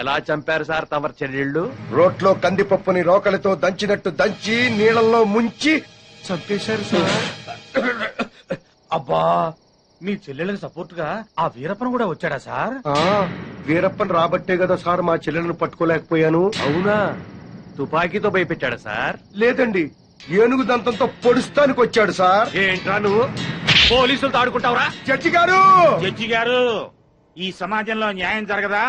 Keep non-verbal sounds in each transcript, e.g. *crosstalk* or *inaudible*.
ఎలా చంపారు సార్ తమరు చెల్లెళ్ళు? రోట్లో కందిపప్పుని రోకలితో దంచినట్టు దంచి నీళ్ళల్లో ముంచి చంపేశారు సార్. అబ్బా మీ చెల్లెళ్ళకి సపోర్ట్గా ఆ వీరప్పన్ కూడా వచ్చాడా సార్? వీరప్పన్ రాబట్టే కదా సార్ మా చెల్లెలను పట్టుకోలేకపోయాను. అవునా? తుపాకీతో భయపెట్టాడా సార్? లేదండి ఏనుగు దంతంతో పొడుస్తానికి వచ్చాడు సార్. ఏంట్రా నువ్వు? పోలీసులతో ఆడుకుంటావురా? జడ్జి గారు! జడ్జి గారు ఈ సమాజంలో న్యాయం జరగదా?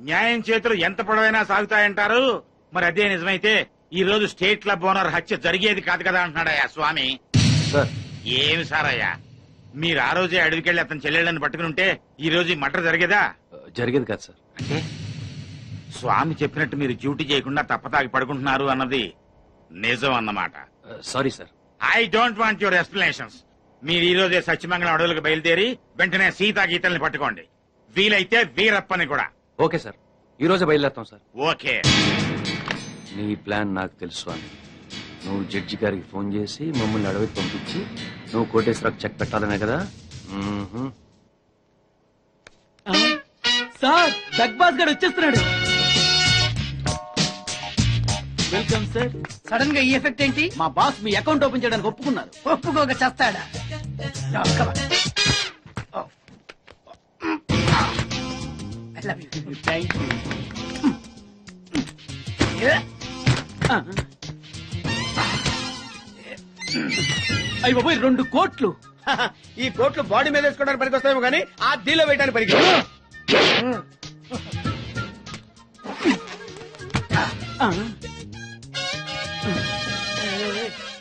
న్యాయం చేతులు ఎంత పొడవైనా సాగుతాయంటారు? మరి అదే నిజమైతే ఈ రోజు స్టేట్ క్లబ్ ఓనర్ హత్య జరిగేది కాదు కదా అంటున్నాడయ్యా స్వామి. సార్. ఏమి సారయ్యా? మీరు ఆ రోజే అడవికెళ్ళి అతని చెల్లెళ్ళని పట్టుకుని ఉంటే ఈ రోజు ఈ మటర్ జరిగేదా? జరిగేది కాదు సార్. అంటే? స్వామి చెప్పినట్టు మీరు డ్యూటీ చేయకుండా తప్పతాగి పడుకుంటున్నారు అన్నది నిజం అన్నమాట. Sorry sir. I don't want your explanations. మీరు ఈ రోజే సత్యమంగళం అడవులకు బయలుదేరి వెంటనే సీతా గీతల్ని పట్టుకోండి. వీలైతే వీరప్పని కూడా. Okay sir. ఈ రోజే బయలుదేరుతాం సార్. ఓకే. నీ ప్లాన్ నాకు తెలుసు స్వామి. నువ్వు జడ్జి గారికి ఫోన్ చేసి మమ్మల్ని అడవికి పంపించి నువ్వు కోటేశ్వరకు చెక్ పెట్టాలనే కదా. సార్ డగ్ బాస్ గడు వచ్చేస్తున్నాడు. Welcome sir. సడన్గా ఈ ఎఫెక్ట్ ఏంటి? మా బాస్ మీ అకౌంట్ ఓపెన్ చేయడానికి ఒప్పుకున్నారు. ఒప్పుకోక చేస్తాడా? అయ్యి బాబోయ్ రెండు కోట్లు ఈ కోట్లు బాడీ మీద వేసుకోవడానికి పనికి వస్తాయేమో కానీ ఆ డీలో వేయడానికి పనికి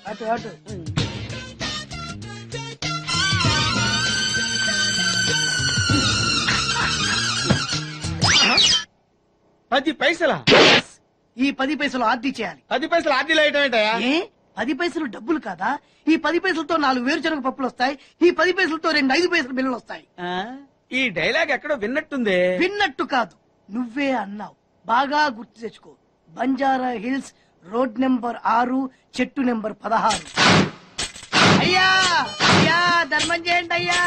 అటు అటు పది పైసల? ఈ పది పైసలు ఆర్డీ చేయాలి. పది పైసలు ఆర్డీలో వేయటం ఏంటయ్యా? ఏ? పది పైసలు డబ్బులు కాదా? ఈ పది పైసలతో నాలుగు వేరుశనగ పప్పులు వస్తాయి. ఈ పది పైసలతో రెండు ఐదు పైసలు బిల్లులు వస్తాయి. ఈ డైలాగ్ ఎక్కడో విన్నట్టుంది. విన్నట్టు కాదు. నువ్వే అన్నావు. బాగా గుర్తు తెచ్చుకో. బంజారా హిల్స్ రోడ్ నెంబర్ ఆరు చెట్టు నెంబర్ పదహారు. అయ్యా! అయ్యా! ధర్మం చేయండి అయ్యా!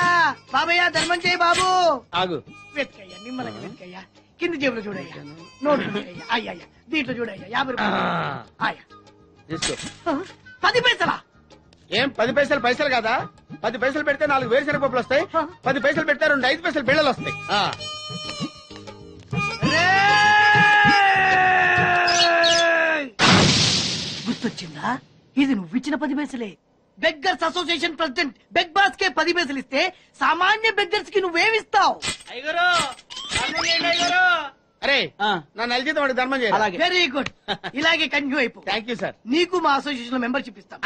బాబయ్యా ధర్మం చేయి బాబు! ఆగు. వెతికయ్యా నిమ్మలంగా వెతికయ్యా. కింది జేబులో చూడయ్యా. నోట్ అయ్యా అయ్యా అయ్యా. దీంట్లో చూడయ్యా. యాభై రూపాయలు. అయ్యా తీసుకో. పది పైసలా? ఏం పది పైసలు పైసలు కదా? పది పైసలు పెడితే నాలుగు వేరుశనగ పప్పులు వస్తాయి. పది పైసలు పెడితే రెండు ఐదు పైసలు బిళ్ళలు వస్తాయి. ఆ. గుర్తొచ్చిందా? ఇది నువ్వు ఇచ్చిన పది పైసలే. Beggars association president beg boss కే పది పైసలు ఇస్తే సామాన్య బెగ్గర్స్కి నువ్వేమిస్తావు అరే ఆ, నా నెల జీతం వాడికి ధర్మం చేయాలి? అలాగే. వెరీ గుడ్ ఇలాగే కంటిన్యూ అయిపో. థ్యాంక్ యూ సార్ నీకు మా అసోసియేషన్లో మెంబర్షిప్ ఇస్తాం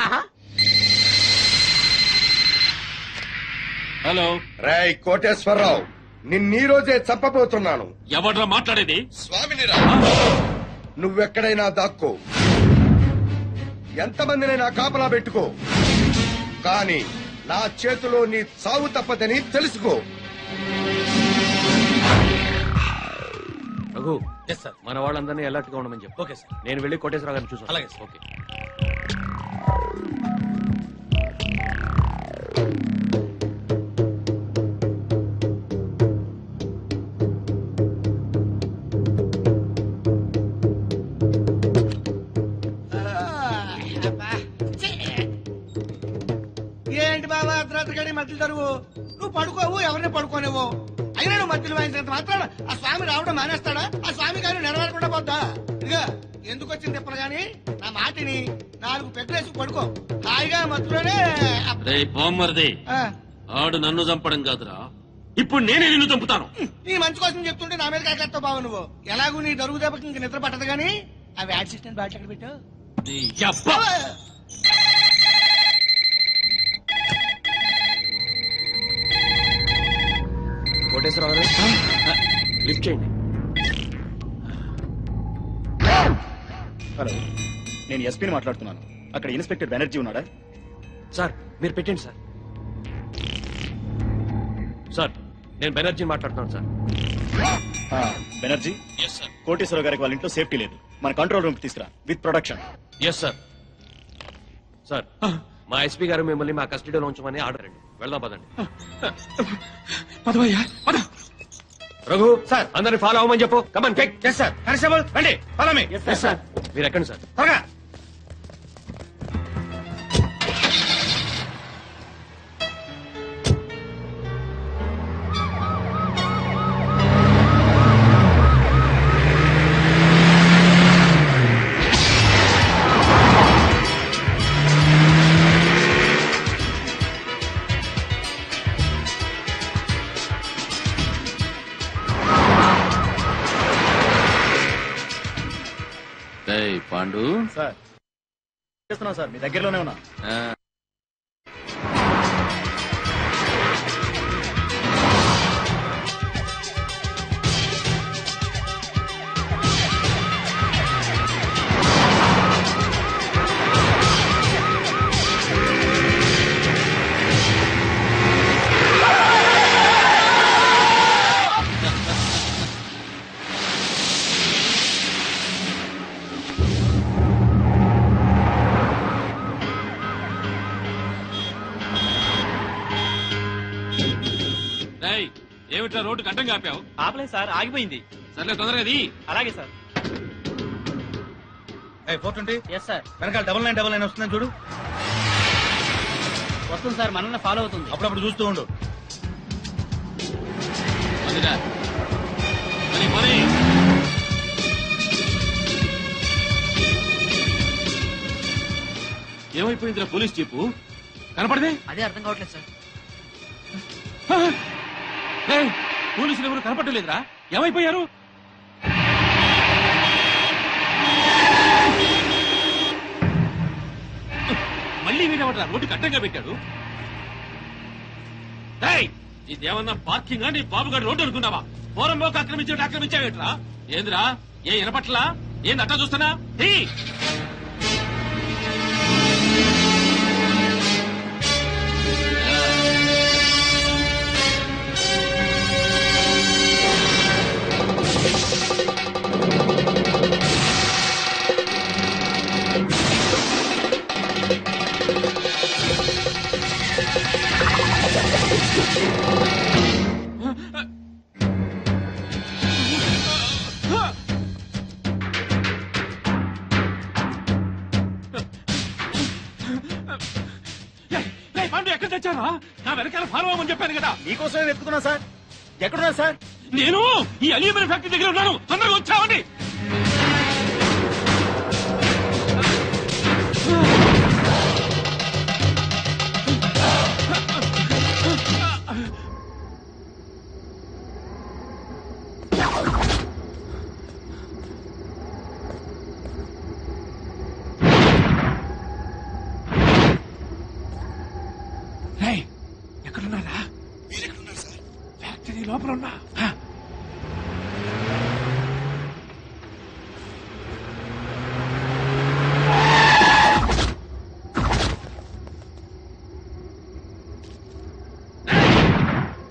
హలో. రేయ్ కోటేశ్వరరావు నిన్నీ రోజే చంపబోతున్నాను. ఎవడ్రా మాట్లాడేది? స్వామిని నువ్వెక్కడైనా దాక్కో. ఎంతమందినైనా కాపలా పెట్టుకో. కానీ నా చేతిలో నీ చావు తప్పదని తెలుసుకో. రఘు. మన వాళ్ళందరినీ అలర్ట్గా ఉండమని చెప్పు. ఓకే సార్ నేను వెళ్ళి కోటేశ్వర గారిని చూసాను అలాగే ఓకే మధ్యలో తరువు. నువ్వు పడుకోవు ఎవరిని పడుకోనివ్వు అయినా నువ్వు మధ్యలో వాయించినంత మాత్రాన ఆ స్వామి రావడం మానేస్తాడా? ఆ స్వామి గారు నెరవేరకుండా పోతా ఇదిగా ఎందుకు వచ్చింది తిప్పలు గాని? నా మాటిని నాలుగు పెగ్గలేసి పడుకో. హాయిగా మధ్యలోనే బామ్మర్ది ఆడు నన్ను చంపడం కాదురా. ఇప్పుడు నేనే నిన్ను చంపుతాను. నీ మంచి కోసం చెప్తుంటే నా మీద కాకెత్తావు బాబు నువ్వు. ఎలాగూ నీ దరుగు దెబ్బకి ఇంక నిద్ర పట్టదు గాని? ఆ వ్యాడ్ సిస్టమ్ బాగా ఎక్కడ పెట్టావు నీ యబ్బ. కోటేశ్వరరావు గారు. లిఫ్ట్ చేయండి. హలో. నేను ఎస్పీని మాట్లాడుతున్నాను. అక్కడ ఇన్స్పెక్టర్ బెనర్జీ ఉన్నాడా? సార్ మీరు పెట్టండి సార్. సార్ నేను బెనర్జీ మాట్లాడుతున్నాను సార్. ఆ, బెనర్జీ? కోటేశ్వర గారికి వాళ్ళ ఇంట్లో సేఫ్టీ లేదు. మన కంట్రోల్ రూమ్ తీసుకురా with protection yes sir sir మా ఎస్పీ గారు మిమ్మల్ని మా కస్టడీలో ఉంచమని ఆర్డర్ అండి వెళ్దాం పదండి. రఘు సార్. అందరిని ఫాలో అవ్వమని చెప్పు. Come on quick yes sir constable రండి. ఫాలో మీ సార్ మీరు ఎక్కండి సార్. త్వరగా. పాండు సార్ చేస్తున్నాం సార్ మీ దగ్గరలోనే ఉన్నా. ఏమిట్రా రోడ్డు గడ్డం కాపావు? ఆపలేదు సార్ ఆగిపోయింది. సర్లే తొందరగా అది అలాగే sir. Four twenty. Yes sir వెనకాల డబల్ నైన్ డబల్ నైన్ వస్తుందని చూడు. వస్తుంది సార్ మనల్ని ఫాలో అవుతుంది. అప్పుడప్పుడు చూస్తూ ఉండు. మరి మరి. ఏమైపోయిందిరా పోలీస్ జీపు కనపడదే? అదే అర్థం కావట్లేదు సార్. పోలీసులు ఎవరు కనపట్టలేదురా ఏమైపోయారు? మళ్ళీ వీడవట్రా రోడ్డు కట్టంగా పెట్టాడు. ఇదేమన్నా పార్కింగ్? నీ బాబుగారు రోడ్డు అనుకున్నావా? పోరంలోకి ఆక్రమించాడు ఆక్రమించావేట్రా? ఏంద్రా? ఏ వినపట్లా ఏంది అట్టా చూస్తున్నా? వెనకాల ఫాలో అవ్వమని చెప్పాను కదా. మీకోసమే వెతుకుతున్నా సార్. ఎక్కడున్నారు సార్? నేను ఈ అల్యూమినియం ఫ్యాక్టరీ దగ్గర ఉన్నాను. తొందరగా వచ్చావండి. లోపల ఉన్నా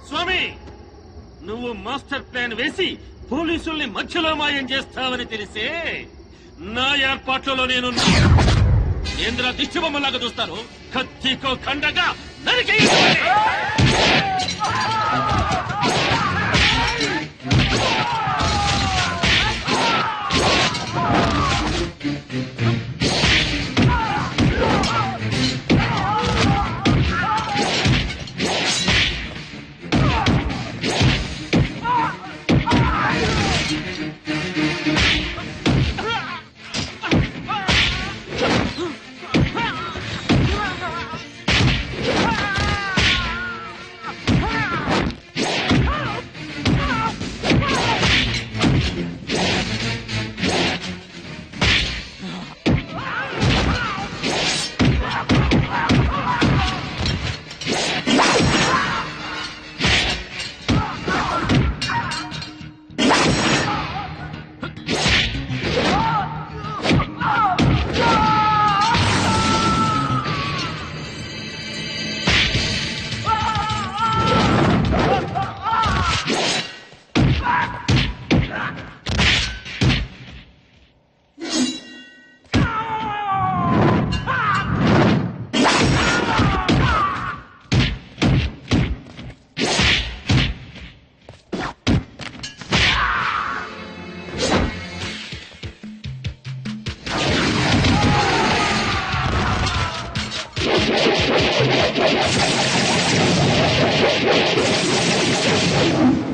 స్వామి నువ్వు మాస్టర్ ప్లాన్ వేసి పోలీసుల్ని మధ్యలో మాయం చేస్తావని తెలిసే నా ఏర్పాట్లలో నేను కేంద్ర దిష్టిబొమ్మలాగా చూస్తారు కత్తికో ఖండగా నరికేయండి. Thank you.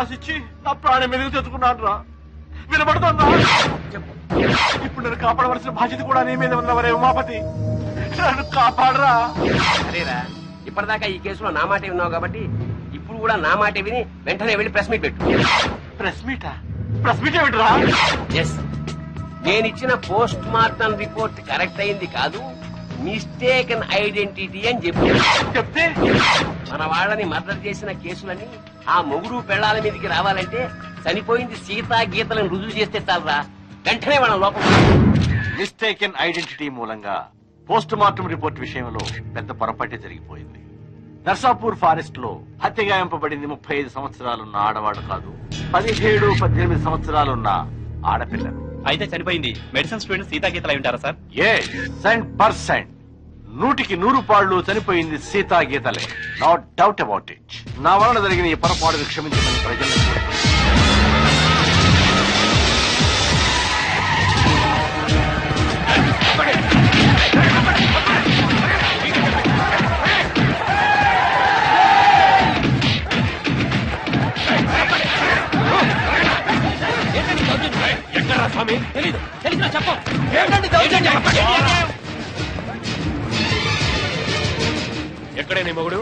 రాసిచ్చి నా ప్రాణం మీదకి తెచ్చుకున్నాను రా. వినపడుతుందా ఇప్పుడు నేను కాపాడవలసిన బాధ్యత కూడా నీ మీద ఉన్నవరే ఉమాపతి. నన్ను కాపాడరా. సరేరా. ఇప్పటిదాకా ఈ కేసులో నా మాటే ఉన్నావు కాబట్టి ఇప్పుడు కూడా నా మాటే విని వెంటనే వెళ్ళి ప్రెస్ మీట్ పెట్టు. ప్రెస్ మీటా? ప్రెస్ మీట్ ఏమిట్రా? ఎస్ నేను ఇచ్చిన పోస్ట్ మార్టం రిపోర్ట్ కరెక్ట్ అయింది కాదు మిస్టేకన్ ఐడెంటిటీ అని చెప్పి. చెప్తే? మన వాళ్ళని మర్డర్ చేసిన కేసులని ఆ మొగుడు పెళ్ళాల మీదకి రావాలంటే చనిపోయింది సీతా గీతలను రుజువు చేస్తే చాలరా. వెంటనే వాళ్ళ లోపల మిస్టేకెన్ ఐడెంటిటీ మూలంగా పోస్ట్ మార్టం రిపోర్ట్ విషయంలో పెద్ద పొరపాటే జరిగిపోయింది. నర్సాపూర్ ఫారెస్ట్లో హత్యగాయింపబడింది ముప్పై ఐదు సంవత్సరాలున్న ఆడవాడు కాదు పదిహేడు పద్దెనిమిది సంవత్సరాలున్న ఆడపిల్లను అయితే చనిపోయింది. మెడిసిన్ స్టూడెంట్ సీతాగీతలు అయి ఉంటారా సార్? ఏ సెంట్ పర్సెంట్ నూటికి నూరు పాళ్ళు చనిపోయింది సీతా గీతలే. నో డౌట్ అబౌట్ ఇట్ నా వలన జరిగిన ఈ పొరపాటును క్షమించమని ప్రజలను కోరుతున్నాను. ఎక్కడే నీ మొగుడు?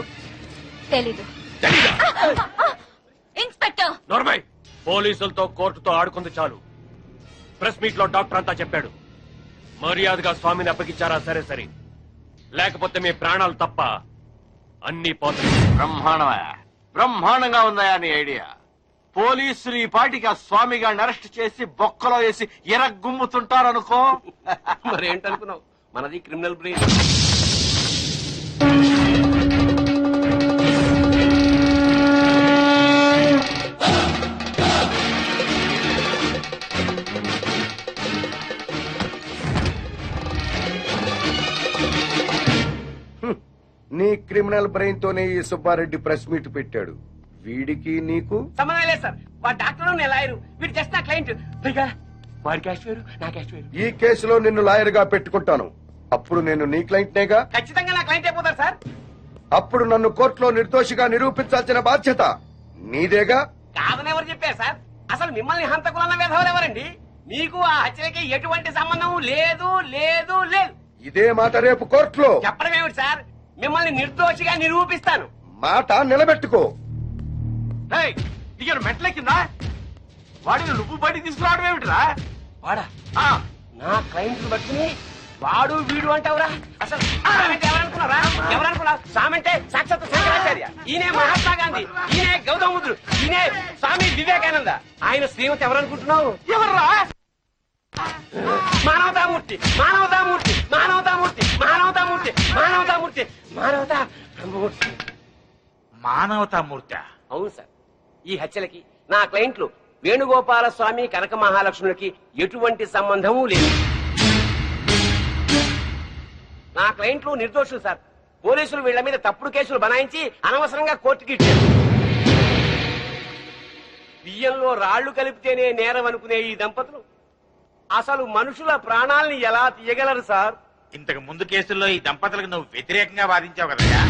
తెలీదు. ఇన్స్పెక్టర్! నోర్మై పోలీసులతో కోర్టుతో ఆడుకుంది చాలు. ప్రెస్ మీట్లో డాక్టర్ అంతా చెప్పాడు. మర్యాదగా స్వామిని అప్పగించారా సరే సరే. లేకపోతే మీ ప్రాణాలు తప్ప అన్ని పోతాయి. బ్రహ్మాండమా? బ్రహ్మాండంగా ఉందయా నీ ఐడియా? పోలీసులు ఈ పాటికి ఆ స్వామి గారిని అరెస్ట్ చేసి బొక్కలో వేసి ఎరగ్గుమ్ముతుంటారనుకో *laughs* మరేంటనుకున్నావు? మనది క్రిమినల్ బ్రెయిన్. నీ క్రిమినల్ బ్రెయిన్ తోనే ఈ సుబ్బారెడ్డి ప్రెస్ మీట్ పెట్టాడు. వీడికి నీకు? సంబంధం లేదు సార్. వాడు డాక్టర్ నేను లాయరు. వీడు జస్ట్ నా క్లయింట్ పైగా వాడి క్యాష్ వేరు నా క్యాష్ వేరు. ఈ కేసులో నిన్ను లాయర్గా పెట్టుకుంటాను. అప్పుడు నేను నీ క్లయింట్నేగా ఖచ్చితంగా నా క్లయింట్ అయిపోతారు సార్. అప్పుడు నన్ను కోర్టులో నిర్దోషిగా నిరూపించాల్సిన బాధ్యత నీదేగా? కాదని ఎవరు చెప్పారు సార్? అసలు మిమ్మల్ని హంతకులన్న విధవలు ఎవరండి? మీకు ఆ హత్యలకి ఎటువంటి సంబంధం లేదు లేదు లేదు. ఇదే మాట రేపు కోర్టులో. చెప్పడం ఏమిటి సార్? మిమ్మల్ని నిర్దోషిగా నిరూపిస్తాను. మాట నిలబెట్టుకో. నీకేమైనా మెంటలెక్కిందా? వాడిని నువ్వు బయటికి తీసుకురావడం ఏమిటిరా? వాడా? ఆ, నా క్లయింట్ పట్టుకుని వాడు వీడు అంటావురా? అసలు ఎవరనుకున్నారా? ఎవరనుకున్నారు? సామంటే సాక్షాత్ శంకరాచార్య. ఈయనే మహాత్మా గాంధీ ఈయనే గౌతమ బుద్ధుడు ఈయనే స్వామి వివేకానంద. ఆయన శ్రీమతి ఎవరనుకుంటున్నావు? ఎవర్రా? మానవతామూర్తి మానవతామూర్తి మానవతామూర్తి మానవతామూర్తి మానవతామూర్తి మానవతా మూర్తి మానవతామూర్తి. అవును సార్. ఈ హత్యలకి నా క్లయింట్లు వేణుగోపాల స్వామి కనక మహాలక్ష్ములకి ఎటువంటి సంబంధము లేదు. నా క్లయింట్లు నిర్దోషులు సార్. పోలీసులు వీళ్ళ మీద తప్పుడు కేసులు బనాయించి అనవసరంగా కోర్టుకి ఇచ్చారు. బియ్యంలో రాళ్ళు కలిపితేనే నేరం అనుకునే ఈ దంపతులు అసలు మనుషుల ప్రాణాల్ని ఎలా తీయగలరు సార్? ఇంతకు ముందు కేసుల్లో ఈ దంపతులకు నువ్వు వ్యతిరేకంగా వాదించావు కదయ్యా?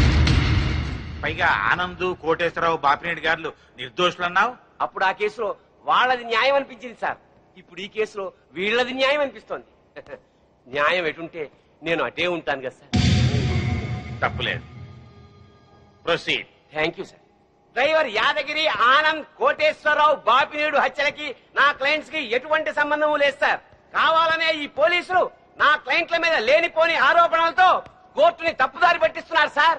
పైగా ఆనంద్ కోటేశ్వరరావు బాపినేని గారు నిర్దోషులు అన్నావు అప్పుడు ఆ కేసులో వాళ్ళది న్యాయం అనిపించింది సార్. ఇప్పుడు ఈ కేసులో వీళ్ళది న్యాయం అనిపిస్తోంది. *laughs* న్యాయం ఎటుంటే నేను అటే ఉంటాను కదా సార్. తప్పులేదు. Proceed. Thank you sir. Driver Yadagiri Anand Koteswararao Bapineedu హత్యలకి నా క్లయింట్స్కి ఎటువంటి సంబంధం లేదు సార్. కావాలనే ఈ పోలీసులు నా క్లయింట్ల మీద లేనిపోని ఆరోపణలతో కోర్టుని తప్పుదారి పట్టిస్తున్నారు సార్.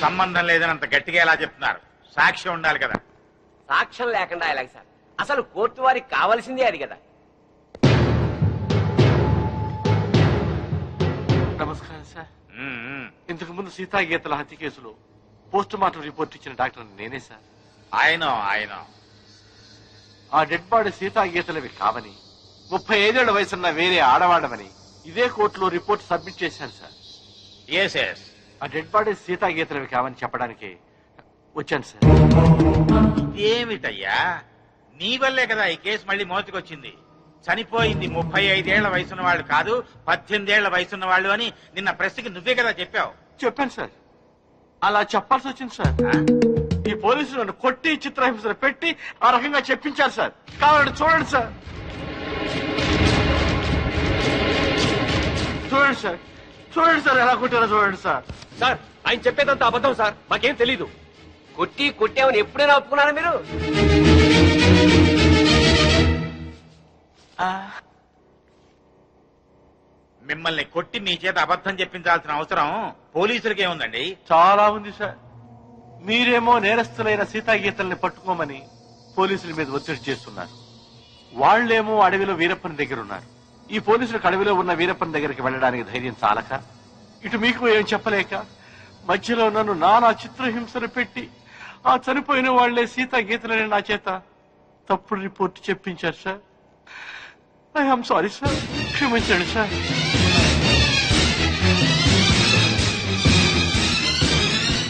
సంబంధం లేదని అంత గట్టిగా ఎలా చెప్తున్నారు? సాక్ష్యం ఉండాలి కదా. సాక్ష్యం లేకుండా ఎలాగ సార్? అసలు కోర్టు వారికి కావాల్సిందే అది కదా. నమస్కారం సార్. ఉమ్. ఇంతకు ముందు సీతా గీతల హత్య కేసులో పోస్ట్ మార్టం రిపోర్ట్ ఇచ్చిన డాక్టర్ నేనే సార్. ఆయన ఆయన. ఆ డెడ్ బాడీ సీతా గీతలవి కావని ముప్పై ఐదేళ్ళ వయసున్న వేరే ఆడవాడమని ఇదే కోర్టులో రిపోర్ట్ సబ్మిట్ చేశాను సార్. ఎస్ ఎస్ ఆ డెడ్ బాడీ సీతా గీతలవి కావని చెప్పడానికి వచ్చాను సార్. ఇదేమిటయ్యా? నీ వల్లే కదా ఈ కేసు మళ్ళీ మోతికొచ్చింది చనిపోయింది ముప్పై ఐదేళ్ళ వయసున్న వాళ్ళు కాదు పద్దెనిమిదేళ్ళ వయసున్న వాళ్ళు అని నిన్న ప్రెస్కి నువ్వే కదా చెప్పావు. చెప్పాను సార్. అలా చెప్పాల్సి వచ్చింది సార్. ఈ పోలీసులు నన్ను కొట్టి చిత్రహింసలు పెట్టి ఆ రకంగా చెప్పించారు సార్. కావాలంటే చూడండి సార్. చూడండి సార్. చూడండి సార్ ఎలా కొట్టారో చూడండి సార్. సార్ ఆయన చెప్పేదంతా అబద్ధం సార్. మాకేం తెలీదు. కొట్టి కొట్టామని ఎప్పుడైనా ఒప్పుకున్నారా మీరు? మిమ్మల్ని కొట్టి మీ చేత అబద్ధం చెప్పించాల్సిన అవసరం పోలీసులకి ఏముందండి చాలా ఉంది సార్. మీరేమో నేరస్తులైన సీతాగీతల్ని పట్టుకోమని పోలీసుల మీద ఒత్తిడి చేస్తున్నారు. వాళ్ళేమో అడవిలో వీరప్పని దగ్గర ఉన్నారు ఈ పోలీసులకు అడవిలో ఉన్న వీరప్పని దగ్గరికి వెళ్ళడానికి ధైర్యం చాలక ఇటు మీకు ఏం చెప్పలేక మధ్యలో నన్ను నానా చిత్రహింసలు పెట్టి ఆ చనిపోయిన వాళ్ళే సీతాగీతలని నా చేత తప్పుడు రిపోర్ట్ చెప్పించారు sir. I am sorry sir. క్షమించండి సార్.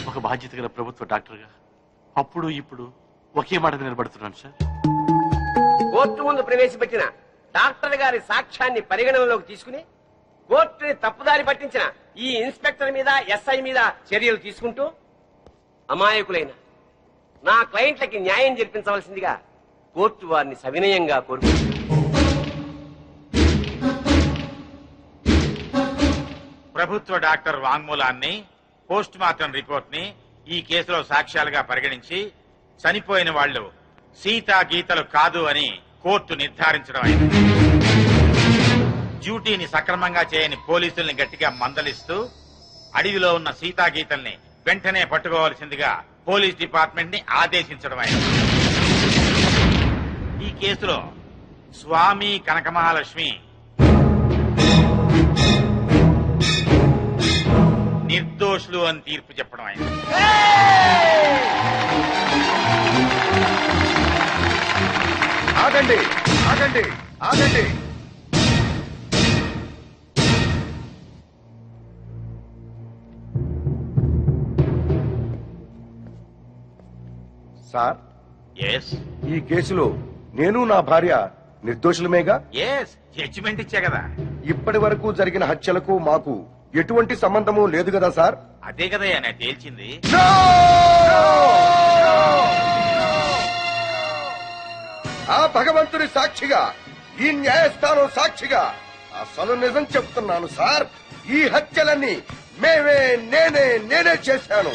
ఒక బాధ్యత గల ప్రభుత్వ డాక్టర్గా అప్పుడు ఇప్పుడు ఒకే మాట నిలబడుతున్నాను సార్. కోర్టు ముందు ప్రవేశపెట్టిన డాక్టర్ గారి సాక్ష్యాన్ని పరిగణనలోకి తీసుకుని కోర్టుని తప్పుదారి పట్టించిన ఈ ఇన్స్పెక్టర్ మీద ఎస్ఐ మీద చర్యలు తీసుకుంటూ అమాయకులైన నా క్లయింట్లకి న్యాయం జరిపించవలసిందిగా కోర్టు వారిని సవినయంగా కోరుకుంటుంది ప్రభుత్వ డాక్టర్ వాంగ్మూలాన్ని పోస్ట్ మార్టం రిపోర్ట్ని ఈ కేసులో సాక్ష్యాలుగా పరిగణించి చనిపోయిన వాళ్ళు సీతా గీతలు కాదు అని కోర్టు నిర్ధారించడం అయింది. డ్యూటీని సక్రమంగా చేయని పోలీసుల్ని గట్టిగా మందలిస్తూ అడవిలో ఉన్న సీతా గీతల్ని వెంటనే పట్టుకోవాల్సిందిగా పోలీస్ డిపార్ట్మెంట్ని ఆదేశించడం అయింది. ఈ కేసులో స్వామి కనకమహాలక్ష్మి నిర్దోషులు అని తీర్పు చెప్పడం అయింది. ఆగండి ఆగండి ఆగండి. సార్ ఎస్ ఈ కేసులో నేను నా భార్య నిర్దోషులమేగా? ఎస్ జడ్జిమెంట్ ఇచ్చా కదా. ఇప్పటి వరకు జరిగిన హత్యలకు మాకు ఎటువంటి సంబంధము లేదు కదా సార్? అదే కదా తేల్చింది. ఆ భగవంతుని సాక్షిగా ఈ న్యాయస్థానం సాక్షిగా అసలు నిజం చెప్తున్నాను సార్. ఈ హత్యలన్నీ మేమే నేనే నేనే చేశాను.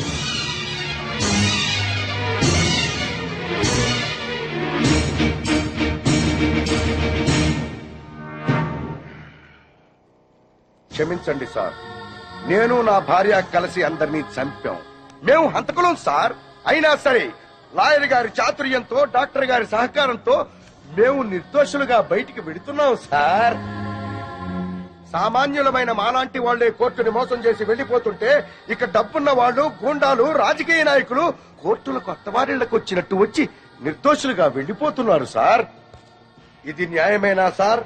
క్షమించండి సార్. నేను నా భార్య కలిసి అందరినీ చంపాం. మేము హంతకులం సార్. అయినా సరే లాయర్ గారి చాతుర్యంతో డాక్టర్ గారి సహకారంతో మేము నిర్దోషులుగా బయటికి వెడుతున్నాం సార్. సామాన్యులమైన మాలాంటి వాళ్ళే కోర్టుని మోసం చేసి వెళ్ళిపోతుంటే ఇక డబ్బున్న వాళ్ళు గూండాలు రాజకీయ నాయకులు కోర్టులు కొత్త వారిళ్ళకు వచ్చినట్టు వచ్చి నిర్దోషులుగా వెళ్ళిపోతున్నారు సార్. ఇది న్యాయమేనా సార్?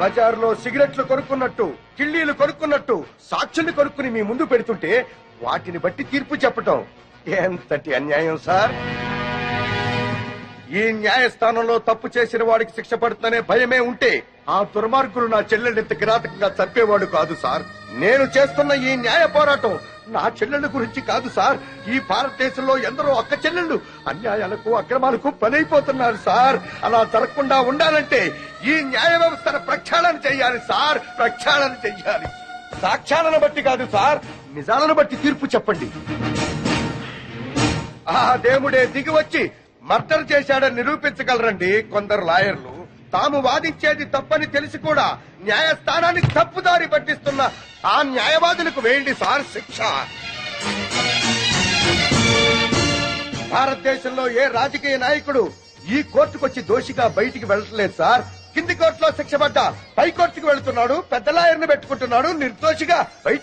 బజార్లో సిగరెట్లు కొనుక్కున్నట్టు కిళ్ళీలు కొనుక్కున్నట్టు సాక్షుల్ని కొనుక్కుని మీ ముందు పెడుతుంటే వాటిని బట్టి తీర్పు చెప్పటం. ఎంతటి అన్యాయం సార్? ఈ న్యాయస్థానంలో తప్పు చేసిన వాడికి శిక్ష పడుతుందనే భయమే ఉంటే ఆ దుర్మార్గులు నా చెల్లెళ్ళెంత కిరాతకంగా చంపేవాడు కాదు సార్. నేను చేస్తున్న ఈ న్యాయ పోరాటం నా చెల్లెళ్ళ గురించి కాదు సార్. ఈ భారతదేశంలో ఎందరో అక్క చెల్లెళ్ళు అన్యాయాలకు అక్రమాలకు బలైపోతున్నారు సార్. అలా జరగకుండా ఉండాలంటే ఈ న్యాయ వ్యవస్థను ప్రక్షాళన చేయాలి సార్. ప్రక్షాళన చెయ్యాలి సాక్ష్యాలను బట్టి కాదు సార్. నిజాలను బట్టి తీర్పు చెప్పండి. ఆ దేవుడే దిగి వచ్చి మర్డర్ చేశాడని నిరూపించగలరండి కొందరు లాయర్లు. తాము వాదించేది తప్పని తెలిసి కూడా న్యాయస్థానానికి తప్పుదారి పట్టిస్తున్న ఆ న్యాయవాదులకు వేయండి సార్ శిక్ష. భారతదేశంలో ఏ రాజకీయ నాయకుడు ఈ కోర్టుకొచ్చి దోషిగా బయటికి వెళ్ళట్లేదు సార్? కింది కోర్టులో శిక్ష పడ్డ పై కోర్టుకు వెళుతున్నాడు పెద్ద లాయర్ని పెట్టుకుంటున్నాడు నిర్దోషిగా బయట